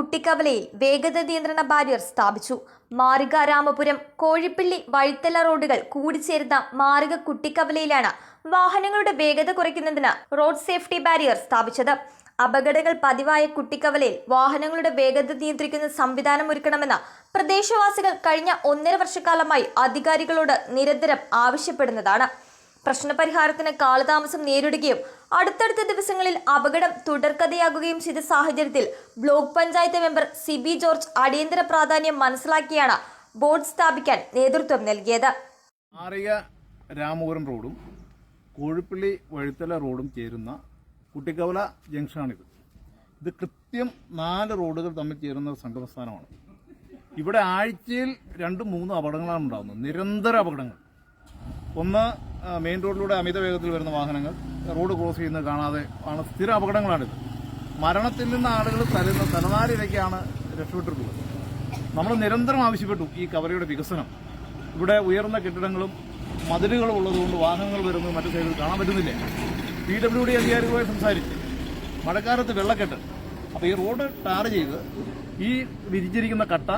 കുട്ടിക്കവലയിൽ വേഗത നിയന്ത്രണ ബാരിയർ സ്ഥാപിച്ചു. മാറിക രാമപുരം കോഴിപ്പള്ളി വഴിത്തല റോഡുകൾ കൂടിച്ചേരുന്ന മാറിക കുട്ടിക്കവലയിലാണ് വാഹനങ്ങളുടെ വേഗത കുറയ്ക്കുന്നതിന് റോഡ് സേഫ്റ്റി ബാരിയർ സ്ഥാപിച്ചത്. അപകടങ്ങൾ പതിവായ കുട്ടിക്കവലയിൽ വാഹനങ്ങളുടെ വേഗത നിയന്ത്രിക്കുന്ന സംവിധാനം ഒരുക്കണമെന്ന് പ്രദേശവാസികൾ കഴിഞ്ഞ ഒന്നര വർഷക്കാലമായി അധികാരികളോട് നിരന്തരം ആവശ്യപ്പെടുന്നതാണ്. പ്രശ്നപരിഹാരത്തിന് കാലതാമസം നേരിടുകയും അടുത്തടുത്ത ദിവസങ്ങളിൽ അപകടം തുടർക്കഥയാകുകയും ചെയ്ത സാഹചര്യത്തിൽ block panchayat member Sibi George അടിയന്തര പ്രാധാന്യം മനസ്സിലാക്കിയാണ് ബോർഡ് സ്ഥാപിക്കാൻ നേതൃത്വം നൽകിയത്. ആറിയ രാമപുരം റോഡും കോഴിപ്പള്ളി വഴുത്തല റോഡും ചേരുന്ന കുട്ടിക്കവല ജംഗ്ഷനാണിത്. ഇത് കൃത്യം നാല് റോഡുകൾ തമ്മിൽ ചേരുന്ന സംഗമസ്ഥാനമാണ് ഇവിടെ ആഴ്ചയിൽ രണ്ടും മൂന്നും അപകടങ്ങളാണ് ഉണ്ടാകുന്നത്. നിരന്തര അപകടങ്ങൾ. ഒന്ന് മെയിൻ റോഡിലൂടെ അമിത വേഗത്തിൽ വരുന്ന വാഹനങ്ങൾ. റോഡ് ക്രോസ് ചെയ്യുന്നത് കാണാതെ ആണ് സ്ഥിര അപകടങ്ങളാണിത്. മരണത്തിൽ നിന്ന് ആളുകൾ തരുന്ന തലനാരിലേക്കാണ് രക്ഷപ്പെട്ടിട്ടുള്ളത്. നമ്മൾ നിരന്തരം ആവശ്യപ്പെട്ടു ഈ കവറയുടെ വികസനം. ഇവിടെ ഉയർന്ന കെട്ടിടങ്ങളും മതിലുകളും ഉള്ളതുകൊണ്ട് വാഹനങ്ങൾ വരുന്നത് മറ്റു സൈഡിൽ കാണാൻ പറ്റുന്നില്ല. പി ഡബ്ല്യു ഡി അധികാരികളുമായി സംസാരിച്ച്. മഴക്കാലത്ത് വെള്ളക്കെട്ട്. അപ്പോൾ ഈ റോഡ് ടാർ ചെയ്ത് ഈ വിരിച്ചിരിക്കുന്ന കട്ട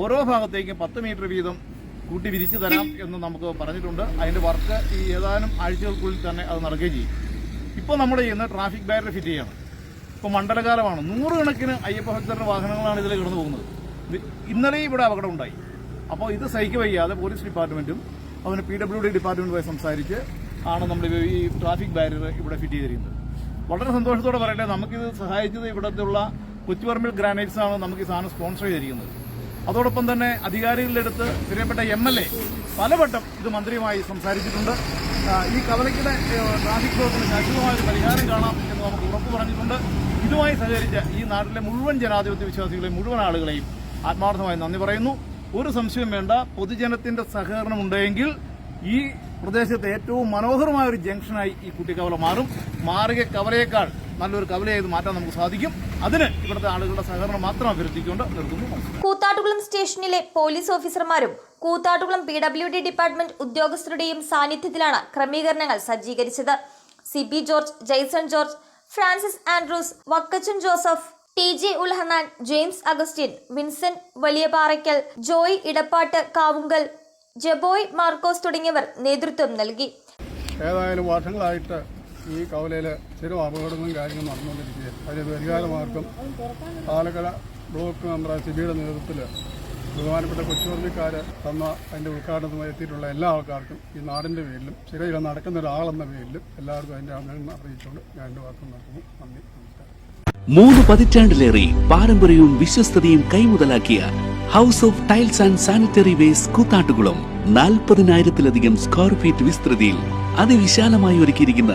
ഓരോ ഭാഗത്തേക്കും പത്ത് മീറ്റർ വീതം കൂട്ടി വിരിച്ചു തരാം എന്ന് നമുക്ക് പറഞ്ഞിട്ടുണ്ട്. അതിന്റെ വർക്ക് ഈ ഏതാനും ആഴ്ചകൾക്കുള്ളിൽ തന്നെ അത് നടക്കുകയും ചെയ്യും. ഇപ്പോൾ നമ്മൾ ചെയ്യുന്ന ട്രാഫിക് ബാരിയർ ഫിറ്റ് ചെയ്യണം. ഇപ്പോൾ മണ്ഡലകാലമാണ്. നൂറുകണക്കിന് അയ്യപ്പ ഭക്തരുടെ വാഹനങ്ങളാണ് ഇതിൽ കടന്നു പോകുന്നത്. ഇന്നലെയും ഇവിടെ അപകടം ഉണ്ടായി. അപ്പോൾ ഇത് സഹിക്ക് വയ്യാതെ പോലീസ് ഡിപ്പാർട്ട്മെന്റും അതിന് പി ഡബ്ല്യു ഡി ഡിപ്പാർട്ട്മെന്റുമായി സംസാരിച്ച് ആണ് നമ്മൾ ഈ ട്രാഫിക് ബാരിയർ ഇവിടെ ഫിറ്റ് ചെയ്തിരിക്കുന്നത്. വളരെ സന്തോഷത്തോടെ പറയട്ടെ നമുക്കിത് സഹായിച്ചത് ഇവിടത്തുള്ള കൊച്ചുപറമ്പിൽ ഗ്രാനൈറ്റ്സ് ആണ് നമുക്ക് ഈ സാധനം സ്പോൺസർ ചെയ്തിരിക്കുന്നത്. അതോടൊപ്പം തന്നെ അധികാരികളുടെ അടുത്ത് പ്രിയപ്പെട്ട എം എൽ എ പലവട്ടം ഇത് മന്ത്രിയുമായി സംസാരിച്ചിട്ടുണ്ട്. ഈ കവലയ്ക്കിടെ ട്രാഫിക് ബ്ലോക്കിന് ശാശ്വതമായ ഒരു പരിഹാരം കാണാം എന്ന് നമുക്ക് ഉറപ്പ് പറഞ്ഞിട്ടുണ്ട്. ഇതുമായി സഹകരിച്ച ഈ നാട്ടിലെ മുഴുവൻ ജനാധിപത്യ വിശ്വാസികളെയും മുഴുവൻ ആളുകളെയും ആത്മാർത്ഥമായി നന്ദി പറയുന്നു. ഒരു സംശയം വേണ്ട പൊതുജനത്തിന്റെ സഹകരണം ഉണ്ടെങ്കിൽ ഈ പ്രദേശത്തെ ഏറ്റവും മനോഹരമായ ഒരു ജംഗ്ഷനായി ഈ കുട്ടിക്കവല മാറും. മാറുക കവലയേക്കാൾ നല്ലൊരു കവലയായി മാറ്റാൻ നമുക്ക് സാധിക്കും. അതിന് ഇവിടുത്തെ ആളുകളുടെ സഹകരണം മാത്രം അഭ്യർത്ഥിച്ചുകൊണ്ട് നിർത്തുന്നു. കൂത്താട്ടുകുളം സ്റ്റേഷനിലെ police ഓഫീസർമാരും Koothattukulam P W D department ഉദ്യോഗസ്ഥരുടെയും സാന്നിധ്യത്തിലാണ് ക്രമീകരണങ്ങൾ സജ്ജീകരിച്ചത്. Sibi George Jaison George Francis Andrews Vakkachan Joseph T J Ulahannan James Augustine Vincent Valiyaparackal Joy Edappattu Kavungal Jaboy Markose തുടങ്ങിയവർ നേതൃത്വം നൽകി. ഏതായാലും വർഷങ്ങളായിട്ട് ഈ കവലയിൽ ചെറു അപകടങ്ങളും കാര്യങ്ങളും നടന്നുകൊണ്ടിരിക്കുകയും അതിന് പരിഹാര മാർഗം പാലക്കര ബ്ലോക്ക് മെമ്പർ സിബിയുടെ നേതൃത്വത്തിൽ ബഹുമാനപ്പെട്ട കൊച്ചുവർമ്മിക്കാർ തന്ന അതിന്റെ ഉദ്ഘാടനത്തുമായി എത്തിയിട്ടുള്ള എല്ലാ ആൾക്കാർക്കും ഈ നാടിന്റെ പേരിലും ചിലയിൽ നടക്കുന്ന ഒരാളെന്ന പേരിലും എല്ലാവർക്കും അതിന്റെ അഭിനന്ദനം അറിയിച്ചുകൊണ്ട് ഞാൻ എന്റെ വാർത്ത നടത്തുന്നു നന്ദി നമസ്കാരം. മൂന്ന് പതിറ്റാണ്ടിലേറെ പാരമ്പര്യവും വിശ്വസ്തതയും കൈമുതലാക്കിയ house of tiles and sanitary waste Koothattukulam നാൽപ്പതിനായിരത്തിലധികം square feet വിസ്തൃതിയിൽ അതിവിശാലമായി ഒരുക്കിയിരിക്കുന്ന